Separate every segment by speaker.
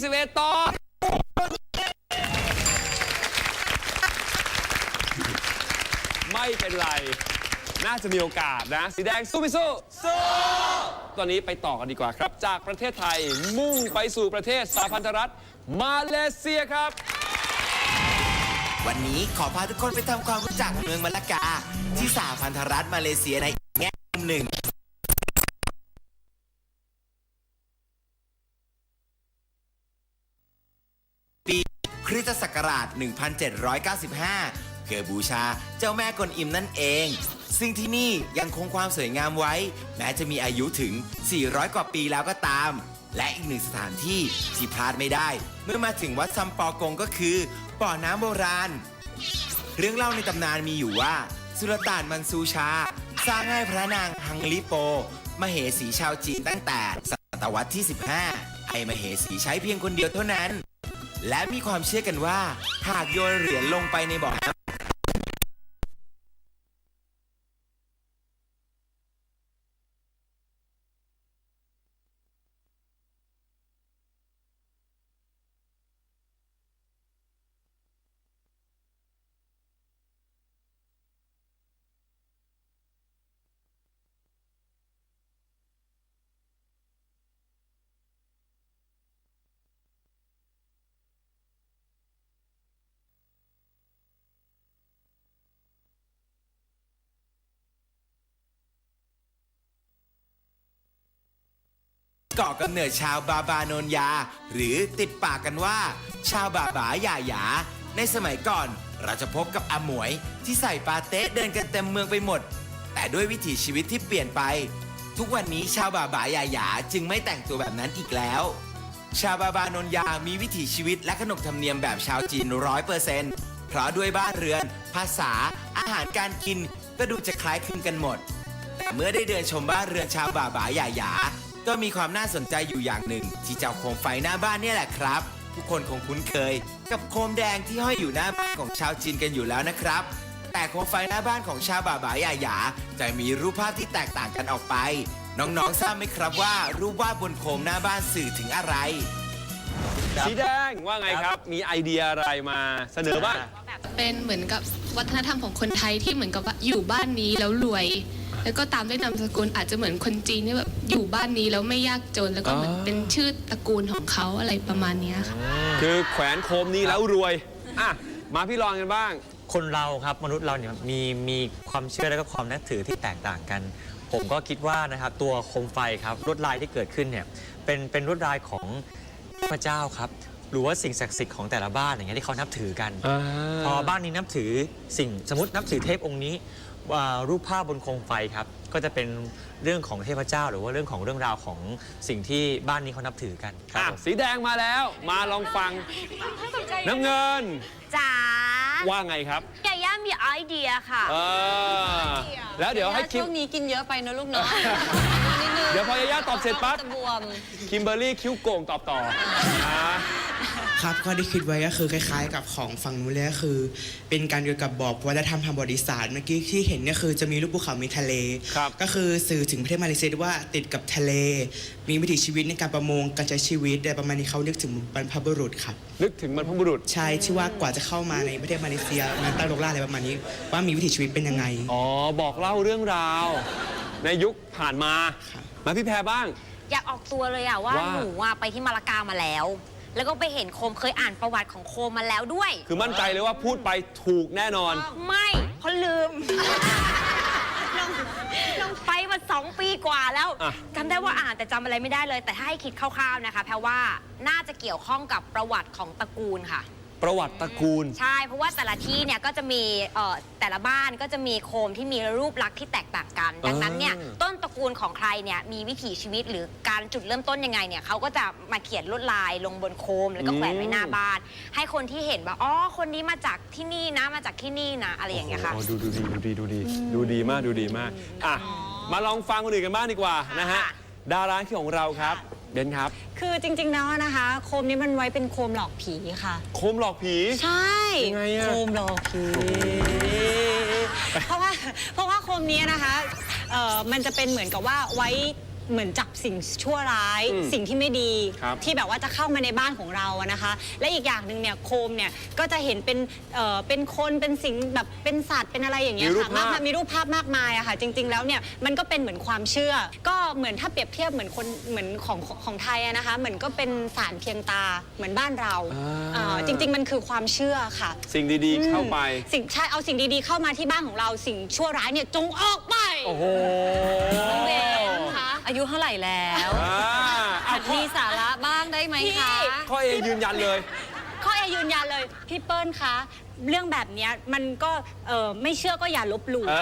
Speaker 1: 21 ต่อ ไม่เป็นไร น่าจะมีโอกาสนะ สีแดงสู้ไม่สู้ สู้ ตอนนี้ไปต่อกันดีกว่าครับ จากประเทศไทยมุ่งไปสู่ประเทศสาพันธรัฐ มาเลเซียครับ
Speaker 2: วันนี้ขอพาทุกคนไปทำความรู้จักเมืองมะละกา ที่สหพันธรัฐมาเลเซียในแง่มุมหนึ่ง ริสตศักราช 1795 เพื่อบูชาเจ้าแม่กวนอิมนั่นเอง ซึ่งที่นี่ยังคงความสวยงามไว้ แม้จะมีอายุถึง 400 กว่าปีแล้วก็ตาม และอีกหนึ่งสถานที่ที่พลาดไม่ได้ เมื่อมาถึงวัดซัมปอกงก็คือบ่อน้ำโบราณ เรื่องเล่าในตำนานมีอยู่ว่า สุลต่านมันซูชา สร้างให้พระนางฮังลิโป มเหสีชาวจีนตั้งแต่ศตวรรษที่ 15 ให้มเหสีใช้เพียงคนเดียวเท่านั้น และมีความเชื่อกันว่า หากโยนเหรียญลงไปในบ่อน้ำ ก่อกำเนิดชาวบาบาโนนยา หรือติดปากกันว่า ชาวบาบาหยาหยา ในสมัยก่อนเราจะพบกับอาหมวยที่ใส่ปาเต้เดินกันเต็มเมืองไปหมด แต่ด้วยวิถีชีวิตที่เปลี่ยนไป ทุกวันนี้ชาวบาบาหยาหยาจึงไม่แต่งตัวแบบนั้นอีกแล้ว ชาวบาบานนยามีวิถีชีวิตและขนบธรรมเนียมแบบชาวจีนร้อยเปอร์เซนต์เพราะด้วยบ้านเรือน ภาษา อาหารการกินก็ดูจะคล้ายคลึงกันหมด แต่เมื่อได้เดินชมบ้านเรือนชาวบาบาหยาหยา ก็มีความน่าสนใจอยู่อย่างหนึ่ง ที่เจ้าโคมไฟหน้าบ้านเนี่ยแหละครับ ทุกคนคงคุ้นเคย กับโคมแดงที่ห้อยอยู่หน้าบ้านของชาวจีนกันอยู่แล้วนะครับ แต่โคมไฟหน้าบ้านของชาวบาบาหยาหยาจะมีรูปภาพที่แตกต่างกันออกไป น้องๆทราบไหมครับว่า รูปวาดบนโคมหน้าบ้านสื่อถึงอะไร
Speaker 1: สีแดงว่าไงครับ มีไอเดียอะไรมาเสนอบ้าง
Speaker 3: เป็นเหมือนกับวัฒนธรรมของคนไทยที่เหมือนกับว่าอยู่บ้านนี้แล้วรวย แล้วก็ตามด้วยนามสกุลอาจจะเหมือนคนจีนที่แบบอยู่บ้านนี้แล้วไม่ยากจนแล้วก็เหมือน
Speaker 1: อ๋อ
Speaker 3: เป็นชื่อตระกูลของเขาอะไรประมาณเนี้ยค่ะ
Speaker 1: คือแขวนโคมนี้แล้วรวยอะมาพี่รองกันบ้าง
Speaker 4: คนเราครับมนุษย์เราเนี่ยมีมีความเชื่อและก็ความนับถือที่แตกต่างกัน ผมก็คิดว่านะครับตัวโคมไฟครับลวดลายที่เกิดขึ้นเนี่ยเป็นเป็นลวดลายของพระเจ้าครับ หรือว่าสิ่งศักดิ์สิทธิ์ของแต่ละบ้านอย่างเงี้ยที่เขานับถือกัน พอบ้านนี้นับถือสิ่งสมมตินับถือเทพองค์นี้ ว่ารูปภาพบนโคมไฟครับ ก็จะเป็นเรื่องของเทพเจ้า หรือว่าเรื่องของเรื่องราวของสิ่งที่บ้านนี้เขานับถือกันครั
Speaker 1: อะ
Speaker 4: บผม
Speaker 1: สีแดงมาแล้ว มาลองฟัง น้ำเงิน
Speaker 5: จ๋า
Speaker 1: ว่าไงครับ
Speaker 5: ยาย่ามีไอเดียค่ะ
Speaker 1: เออแล้วเดี๋ยวให้คิม
Speaker 6: ช่วงนี้กินเยอะไปนะลูกเนาะ นิดนึง
Speaker 1: เดี๋ยวพอยาย่าตอบเสร็จปั๊บ
Speaker 6: จะบวม
Speaker 1: คิมเบอร์รี่คิ้วโก่งตอบต่ออะ
Speaker 7: ครับก็ได้คิดไว้ก็คือคล้าย ๆ กับของฝั่งนู้นเลยก็คือ เป็นการเกี่ยวกับบอกวัฒนธรรมทางประวัติศาสตร์เมื่อกี้ที่เห็นเนี่ยคือจะมีรูปภูเขามีทะเล
Speaker 1: ครับ
Speaker 7: ก็คือสื่อถึงประเทศมาเลเซียว่าติดกับทะเล มีวิถีชีวิตในการประมงการใช้ชีวิตแต่ประมาณนี้เขานึกถึงบรรพบุรุษครับ
Speaker 1: นึกถึงบรรพบุรุษ
Speaker 7: ใช่ที่ว่ากว่าจะเข้ามาในประเทศมาเลเซียมาตั้งโลกล่าอะไรประมาณนี้ ว่ามีวิถีชีวิตเป็นยังไง
Speaker 1: อ๋อ บอกเล่าเรื่องราว ในยุคผ่านมา
Speaker 7: ครับ
Speaker 1: มาพี่แพรบ้าง
Speaker 5: อยากออกตัวเลยอะว่า
Speaker 1: ว่า
Speaker 5: หนูอะไปที่มาลากามาแล้ว แล้วก็ไปเห็นโคมเคยอ่านประวัติของโคมมาแล้วด้วย
Speaker 1: คือมั่นใจเลยว่าพูดไปถูกแน่นอน
Speaker 5: ไม่เพราะลืมลงไปมาสองปีกว่าแล้ว
Speaker 1: อะ
Speaker 5: จำได้ว่าอ่านแต่จำอะไรไม่ได้เลย แต่ถ้าให้คิดคร่าวๆนะคะ แพรว่าน่าจะเกี่ยวข้องกับประวัติของตระกูลค่ะ
Speaker 1: ประวัติตระกูล
Speaker 5: ใช่ เพราะว่าแต่ละที่เนี่ยก็จะมีเอ่อแต่ละบ้านก็จะมีโคมที่มีรูปลักษณ์ที่แตกต่างกัน ดังนั้นเนี่ย
Speaker 1: อ่า
Speaker 5: ต้นตระกูลของใครเนี่ยมีวิถีชีวิตหรือการจุดเริ่มต้นยังไงเนี่ยเขาก็จะมาเขียนลวดลายลงบนโคมแล้วก็แขวนไว้หน้าบ้าน ให้คนที่เห็นว่าอ๋อคนนี้มาจากที่นี่นะมาจากที่นี่นะอะไรอย่างเงี้ยค่ะ
Speaker 1: โอ้โหดูดูดีดูดีดูดีดูดีมากดูดีมากอะมาลองฟังคนอื่นกันบ้างดีกว่านะฮะ
Speaker 5: ค่ะ
Speaker 1: ดาราที่ของเราครับ เบนครับ
Speaker 6: คือจริงๆแล้วนะคะ โคมนี้มันไว้เป็นโคมหลอกผีค่ะ
Speaker 1: โคมหลอกผี
Speaker 6: ใช่
Speaker 1: ยังไงอะ
Speaker 6: โคมหลอกผี เพราะว่าเพราะว่าโคมนี้นะคะเอ่อมันจะเป็นเหมือนกับว่าไว้ เหมือนจับสิ่งชั่วร้าย
Speaker 1: อืม
Speaker 6: สิ่งที่ไม่ดี
Speaker 1: ครับ
Speaker 6: ที่แบบว่าจะเข้ามาในบ้านของเราอะนะคะ และอีกอย่างหนึ่งเนี่ยโคมเนี่ยก็จะเห็นเป็นเอ่อเป็นคนเป็นสิ่งแบบเป็นสัตว์เป็นอะไรอย่างเงี้ย
Speaker 1: มีรูป
Speaker 6: ค่ะมาก
Speaker 1: ภาพ
Speaker 6: มายมีรูปภาพมากมายอะค่ะ จริง ๆ แล้วเนี่ยมันก็เป็นเหมือนความเชื่อ ก็เหมือนถ้าเปรียบเทียบเหมือนคนเหมือนของของไทยอะนะคะ เหมือนก็เป็นสารเพียงตาเหมือนบ้านเราอ่าจริง ๆ มันคือความเชื่อค่ะ
Speaker 1: สิ่งดีๆเข้าไป
Speaker 6: สิ่งใช่เอาสิ่งดีๆเข้ามาที่บ้านของเราสิ่งชั่วร้ายเนี่ยจงออกไป
Speaker 1: โอ้โห
Speaker 6: เบนคะ
Speaker 8: อา ยุเท่าไหร่แล้ว
Speaker 1: อ่าอะ
Speaker 8: หัด
Speaker 1: ข้อ
Speaker 8: มีสาระบ้างได้ไหม
Speaker 6: พี่
Speaker 8: คะ
Speaker 1: ข้อเอยืนยันเลย
Speaker 6: ข้อเอยืนยันเลย พี่เปิ้ลคะ เรื่องแบบเนี้ยมันก็เออไม่เชื่อก็อย่าลบหลู่
Speaker 1: เอ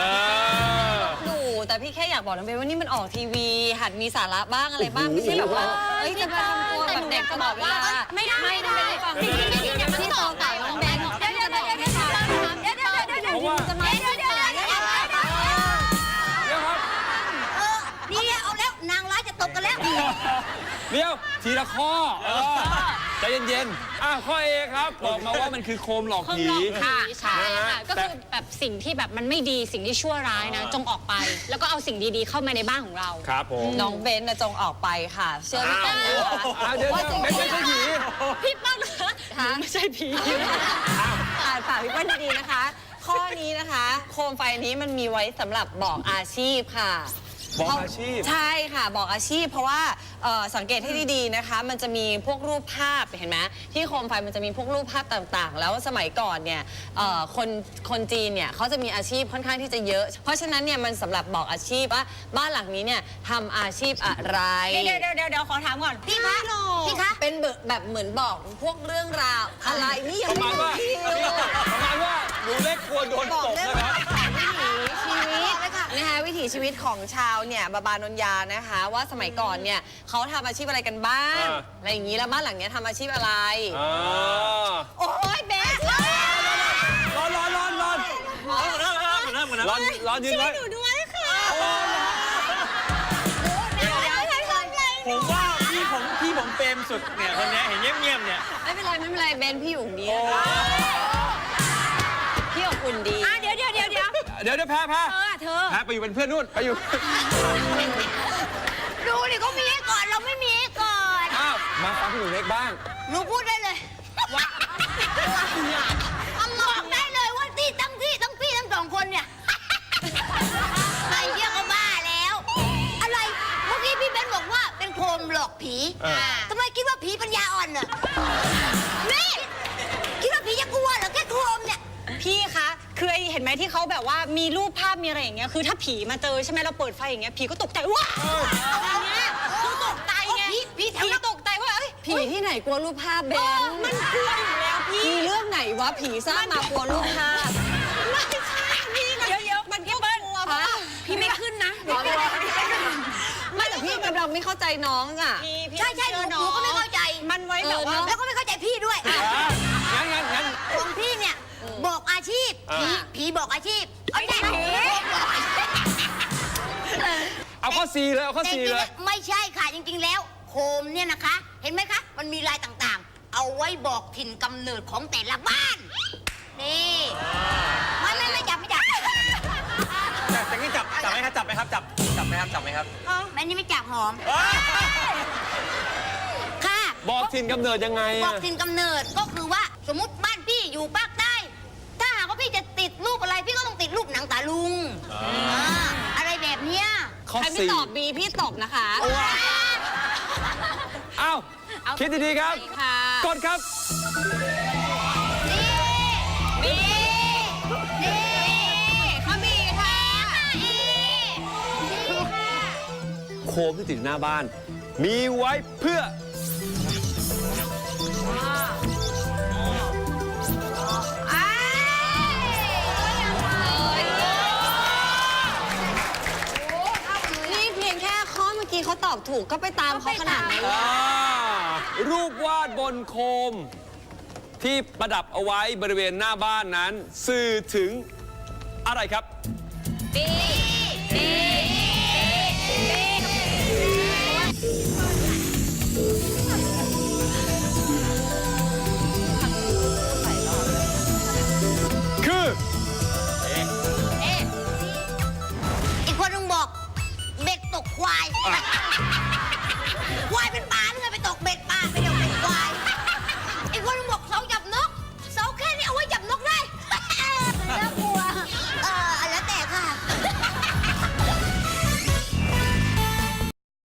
Speaker 1: อ
Speaker 8: หนูแต่พี่แค่อยากบอกน้องเบนว่านี่มันออกทีวี หัดมีสาระบ้างอะไรบ้างไม่ใช่แบบว่าเอ้ยจะมาทำตัวแบบเด็กตลอดเวลา
Speaker 6: ไม่ได้
Speaker 8: ไม่ได้ฟัง
Speaker 6: สิ่งที่ไม่ดีเนี่ยมันต้องใส่น้องแบ
Speaker 8: เดี๋ยว
Speaker 1: ทีละข้อเออใจเย็นๆอะข้อเอครับบอกมาว่ามันคือโคมหลอก
Speaker 6: เพิ่ม
Speaker 1: ผี
Speaker 6: หลอกค่ะใช่
Speaker 1: นะฮะ
Speaker 6: ค่ะก็
Speaker 1: แต่
Speaker 6: คือแบบสิ่งที่แบบมันไม่ดีสิ่งที่ชั่วร้ายนะ จงออกไป แล้วก็เอาสิ่งดีๆเข้ามาในบ้านของเรา
Speaker 1: ครับผม
Speaker 8: น้องเบนน่ะจงออกไปค่ะ เชื่อพี่
Speaker 1: อ้า
Speaker 8: เปิ้ล
Speaker 1: ว
Speaker 8: นะคะ
Speaker 1: อ้าวเดี๋ยวเดี๋ยวไม่ไม่ใช่ผี
Speaker 6: พี่เปิ้ลนะ
Speaker 8: ค่ะ
Speaker 6: ไม่ใช่ผี
Speaker 8: อ่านฝากพี่เปิ้ลดีๆนะคะ ข้อนี้นะคะ โคมไฟนี้มันมีไว้สำหรับบอกอาชีพค่ะ
Speaker 1: บอกอาชีพ
Speaker 8: ใช่ค่ะบอกอาชีพ เพราะว่าเอ่อสังเกตให้ดีๆนะคะ มันจะมีพวกรูปภาพเห็นไหมที่โคมไฟมันจะมีพวกรูปภาพต่างๆ แล้วสมัยก่อนเนี่ยเอ่อคนคนจีนเนี่ยเขาจะมีอาชีพค่อนข้างที่จะเยอะ เพราะฉะนั้นเนี่ยมันสำหรับบอกอาชีพว่าบ้านหลังนี้เนี่ยทำอาชีพอะไร
Speaker 6: เดี๋ยวเดี๋ยวเดี๋ยวเดี๋ยวขอถามก่อน
Speaker 9: พี่คะพี่คะ
Speaker 8: เป็นแบบแบบเหมือนบอกพวกเรื่องราวอะไรนี่ยัง
Speaker 1: ประ
Speaker 8: ไม่
Speaker 1: มาณ
Speaker 8: ได้
Speaker 1: ว่า
Speaker 8: คิว
Speaker 1: ประมาณว่าหนูเล็กควรโดน
Speaker 8: บอก
Speaker 1: ตบ
Speaker 8: เรื่อง
Speaker 1: นะครับ
Speaker 8: วิถีชีวิตของชาวเนี่ยบาบานนยานะคะ ว่าสมัยก่อนเนี่ยเขาทำอาชีพอะไรกันบ้าง
Speaker 1: อ่า
Speaker 8: อะไรอย่างนี้แล้วบ้านหลังเนี้ยทำอาชีพอะไร
Speaker 1: อ่า
Speaker 8: โอ้ยเบส
Speaker 1: ร้อนร้อนร้อนร้อนร้อนร้อนยืนไว้
Speaker 6: หนูด้วยค่ะ
Speaker 4: ผมว่าพี่ผมพี่ผมเปรมสุดเนี่ยคนเนี้ยเห็นเงียบๆเนี่ย
Speaker 8: ไม่เป็นไรไม่เป็นไรเบนพี่อยู่คนเดียวพี่อบอุ่นดี
Speaker 9: อะเดี๋ยวเดี๋ยวเดี๋ยว เดี๋ยว
Speaker 1: เดี๋ยวเดี๋ยวแพ้แพ้
Speaker 9: เออเธอ
Speaker 1: แพ้ไปอยู่เป็นเพื่อนนู่นไปอยู่
Speaker 9: ดูดิเขามีให้ก่อนเราไม่มีให้ก่อน
Speaker 1: อ้าวมาฟังพี่หนูเล็กบ้าง
Speaker 9: หนูพูดได้เลยว่าบอกได้เลยว่าที่ทั้งที่ทั้งพี่ทั้งสองคนเนี่ยไอ้เหี้ยก็บ้าแล้ว อะไร เมื่อกี้พี่เบนบอกว่าเป็นโคมหลอกผี
Speaker 1: เออ
Speaker 9: ทำไมคิดว่าผีปัญญาอ่อนน่ะนี่คิดว่าผีจะกลัวเหรอแค่โคมเนี่ย
Speaker 6: พี่คะ คือไอ้เห็นไหมที่เขาแบบว่ามีรูปภาพมีอะไรอย่างเงี้ยคือถ้าผีมาเจอใช่ไหมเราเปิดไฟอย่างเงี้ยผีก็ตกใจว้าวอย่างเงี้ยคือตกใจไง
Speaker 9: ผีผีแถว
Speaker 6: ผี
Speaker 9: นั้น
Speaker 6: ตกใจว่าเอ้ย
Speaker 8: ผีที่ไหนกลัวรูปภาพเบ
Speaker 6: เอนอมันกลัวอยู่แล้วพี่
Speaker 8: มีเรื่องไหนวะผีสร้างมากลัวรูปภาพ
Speaker 6: ไม่ใช่พี่เดี๋ยวเดี๋ยวมันก็กลัวเพราะว่าพี่ไม่ขึ้นนะเดี๋ยว
Speaker 8: ไม่แต่พี่กำลังไม่เข้าใจน้องอะ
Speaker 6: พี่พี่
Speaker 9: ใช่ใช่หนูหนูก็ไม่เข้าใจ
Speaker 6: มันไว้แบบว่า
Speaker 9: แล้วก็ไม่เข้าใจพี่ด้วย
Speaker 1: อะงั้นงั้นงั้น
Speaker 9: ของพี่เนี่ย บอกอาชีพ
Speaker 1: อ่า
Speaker 9: ผีผี บอกอาชีพเอาใช่ผี
Speaker 1: เอาข้อซีเลยเอาข้อ
Speaker 9: แต่จ
Speaker 1: ซี
Speaker 9: ริงๆ
Speaker 1: เล
Speaker 9: แล้
Speaker 1: ยว
Speaker 9: ไม่ใช่ค่ะจริง ๆ แล้วโคมเนี่ยนะคะ เห็นไหมคะ มันมีลายต่างๆ เอาไว้บอกถิ่นกำเนิดของแต่ละบ้าน นี่ไม่ไม่ไม่จับไม่จับ
Speaker 4: แต่แต่นี่จับจับไหมครับจับไหมครับจับจับไหมครับจับไหมครับ
Speaker 9: แม่นี่ไม่จับหอมค่ะ
Speaker 1: บอกถิ่นกำเนิดยังไง
Speaker 9: บอ
Speaker 1: อะ
Speaker 9: กถิ่นกำเนิดก็คือว่า ดรูปหนังตาลุงาอะไรแบบเนี้ย
Speaker 1: ข้อ
Speaker 8: ใครไม่
Speaker 1: สี่
Speaker 8: ตอบบีพี่ตบนะคะ
Speaker 1: อ้าวคิดดีๆครับ
Speaker 8: ค่ะ
Speaker 1: กดครับ
Speaker 9: นี่นี่
Speaker 8: ข้อบีค่ะ
Speaker 1: โคมที่ติดหน้าบ้าน มีไว้เพื่อ
Speaker 8: ก็ไปตามเขาขนาดนั้น
Speaker 1: อ่ารูปวาดบนโคม ที่ประดับเอาไว้บริเวณหน้าบ้านนั้น สื่อถึงอะไรครับ คือ
Speaker 9: อีกคนนึงบอกเบ็กตกควาย